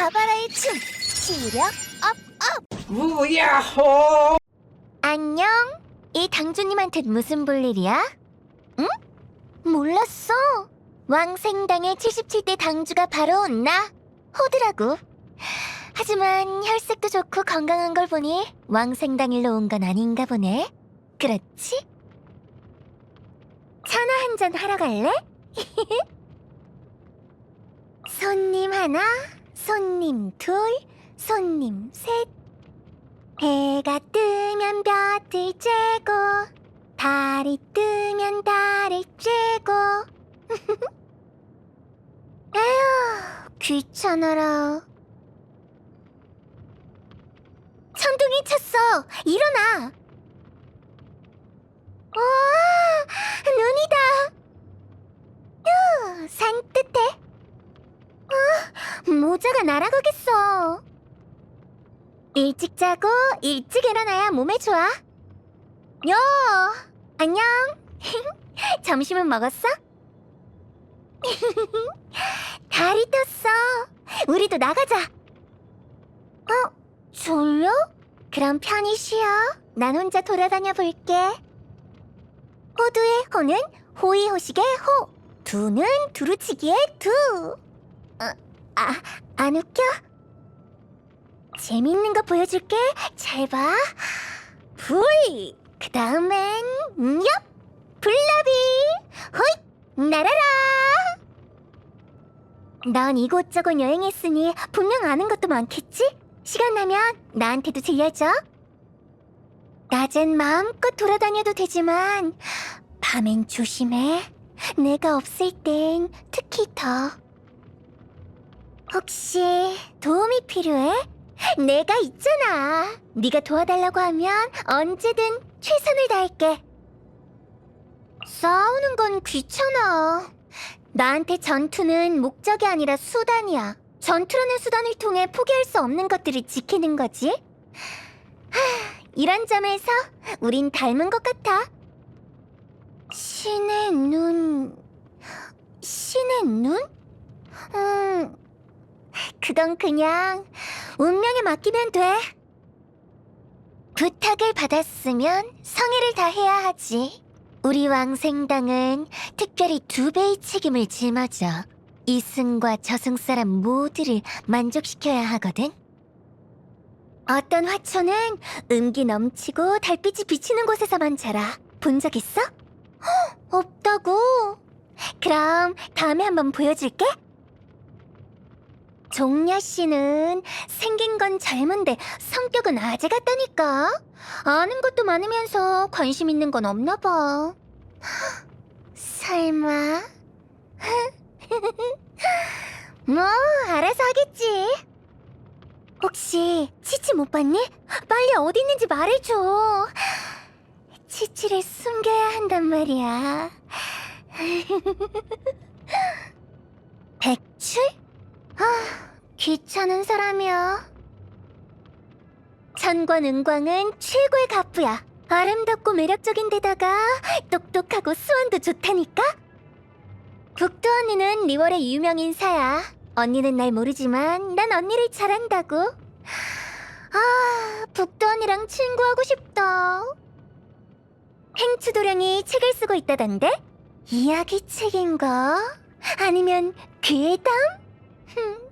바바라의 춤 시력 업업 우야호! 안녕 이 당주님한테 무슨 볼일이야? 응? 몰랐어 왕생당의 77대 당주가 바로 나 호드라고 하지만 혈색도 좋고 건강한 걸 보니 왕생당 일로 온 건 아닌가 보네 그렇지? 차나 한 잔 하러 갈래? 손님 하나, 손님 둘, 손님 셋. 해가 뜨면 볕을 쬐고, 달이 뜨면 달을 쬐고. 에휴, 귀찮아라. 천둥이 쳤어. 일어나. 와, 눈이다. 휴, 산뜻해. 아, 모자가 날아가겠어. 일찍 자고 일찍 일어나야 몸에 좋아. 요, 안녕. 점심은 먹었어? 달이 떴어. 우리도 나가자. 어, 졸려? 그럼 편히 쉬어. 난 혼자 돌아다녀 볼게. 호두의 호는 호이호식의 호. 두는 두루치기의 두. 아, 아, 안 웃겨? 재밌는 거 보여줄게. 잘 봐. 불. 그 다음엔 엽. 불나비. 호잇. 날아라. 넌 이곳저곳 여행했으니 분명 아는 것도 많겠지? 시간 나면 나한테도 들려줘. 낮엔 마음껏 돌아다녀도 되지만 밤엔 조심해. 내가 없을 땐 특히 더. 혹시 도움이 필요해? 내가 있잖아. 네가 도와달라고 하면 언제든 최선을 다할게. 싸우는 건 귀찮아. 나한테 전투는 목적이 아니라 수단이야. 전투라는 수단을 통해 포기할 수 없는 것들을 지키는 거지. 하, 이런 점에서 우린 닮은 것 같아. 신의 눈... 신의 눈? 음... 그건 그냥 운명에 맡기면 돼. 부탁을 받았으면 성의를 다해야 하지. 우리 왕생당은 특별히 두 배의 책임을 짊어져 이승과 저승 사람 모두를 만족시켜야 하거든. 어떤 화초는 음기 넘치고 달빛이 비치는 곳에서만 자라. 본 적 있어? 헉, 없다고. 그럼 다음에 한번 보여줄게. 종려 씨는 생긴 건 젊은데 성격은 아재 같다니까. 아는 것도 많으면서 관심 있는 건 없나 봐. 설마? 뭐 알아서 하겠지. 혹시 치치 못 봤니? 빨리 어디 있는지 말해줘. 치치를 숨겨야 한단 말이야. 백출? 아, 귀찮은 사람이야. 천권 은광은 최고의 가부야. 아름답고 매력적인 데다가 똑똑하고 수완도 좋다니까? 북두 언니는 리월의 유명 인사야. 언니는 날 모르지만 난 언니를 잘 안다고. 아, 북두 언니랑 친구하고 싶다. 행추도령이 책을 쓰고 있다던데? 이야기 책인가? 아니면 괴담? 흠,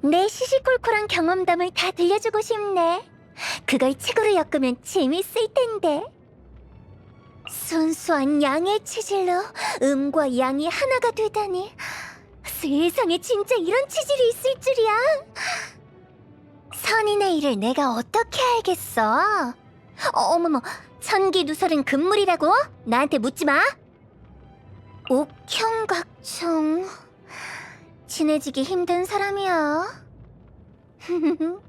내 시시콜콜한 경험담을 다 들려주고 싶네. 그걸 책으로 엮으면 재밌을 텐데. 순수한 양의 체질로 음과 양이 하나가 되다니. 세상에 진짜 이런 체질이 있을 줄이야. 선인의 일을 내가 어떻게 알겠어? 어머머, 천기 누설은 금물이라고? 나한테 묻지 마. 옥형각총. 친해지기 힘든 사람이야.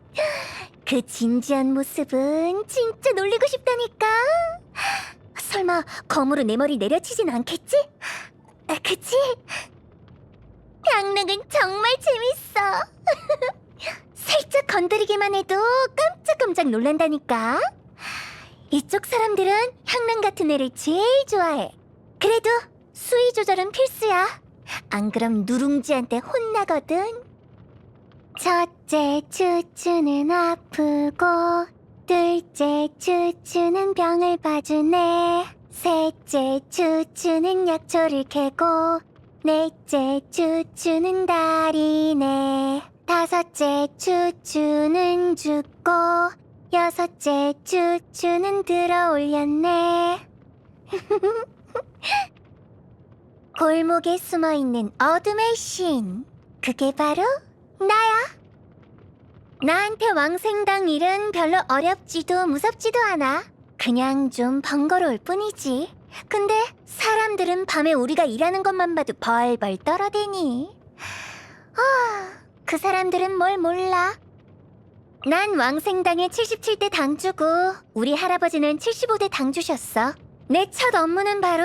그 진지한 모습은 진짜 놀리고 싶다니까. 설마 검으로 내 머리 내려치진 않겠지? 아, 그치? 향릉은 정말 재밌어. 살짝 건드리기만 해도 깜짝깜짝 놀란다니까. 이쪽 사람들은 향릉 같은 애를 제일 좋아해. 그래도 수위 조절은 필수야. 안 그럼 누룽지한테 혼나거든. 첫째 추추는 아프고 둘째 추추는 병을 봐주네. 셋째 추추는 약초를 캐고 넷째 추추는 달이네. 다섯째 추추는 죽고 여섯째 추추는 들어 올렸네 골목에 숨어 있는 어둠의 신. 그게 바로 나야. 나한테 왕생당 일은 별로 어렵지도 무섭지도 않아. 그냥 좀 번거로울 뿐이지. 근데 사람들은 밤에 우리가 일하는 것만 봐도 벌벌 떨어대니. 아, 그 사람들은 뭘 몰라. 난 왕생당의 77대 당주고 우리 할아버지는 75대 당주셨어. 내 첫 업무는 바로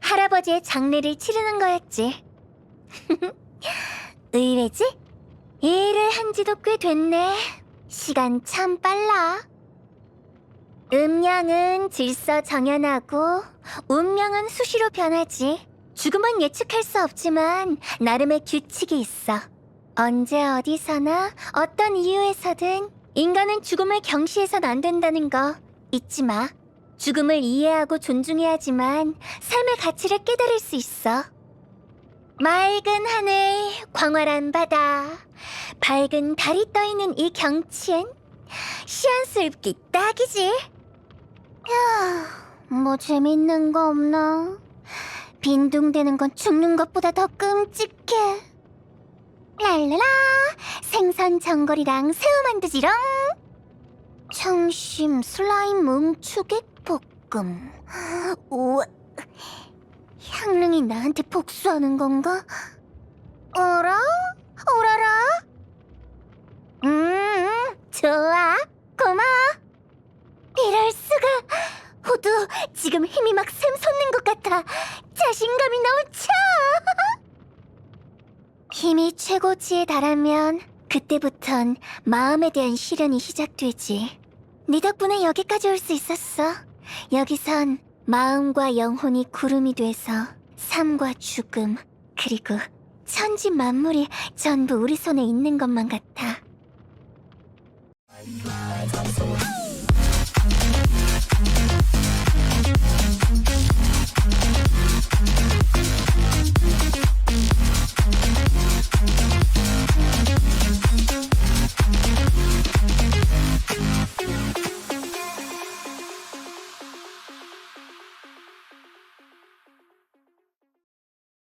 할아버지의 장례를 치르는 거였지. 의외지? 일을 한 지도 꽤 됐네. 시간 참 빨라. 음량은 질서 정연하고 운명은 수시로 변하지. 죽음은 예측할 수 없지만 나름의 규칙이 있어. 언제 어디서나 어떤 이유에서든 인간은 죽음을 경시해선 안 된다는 거 잊지 마. 죽음을 이해하고 존중해야 하지만 삶의 가치를 깨달을 수 있어. 맑은 하늘, 광활한 바다, 밝은 달이 떠있는 이 경치엔 시원스럽기 딱이지. 야, 뭐 재밌는 거 없나? 빈둥대는 건 죽는 것보다 더 끔찍해. 랄라라, 생선 전골이랑 새우 만두지롱. 청심 슬라임 뭉추개 볶음. 우와, 향릉이 나한테 복수하는 건가? 어라? 오라라? 음, 좋아. 고마워. 이럴 수가. 호두, 지금 힘이 막 샘솟는 것 같아. 자신감이 넘쳐. 힘이 최고치에 달하면 그때부턴 마음에 대한 시련이 시작되지. 네 덕분에 여기까지 올 수 있었어. 여기선 마음과 영혼이 구름이 돼서 삶과 죽음 그리고 천지 만물이 전부 우리 손에 있는 것만 같아.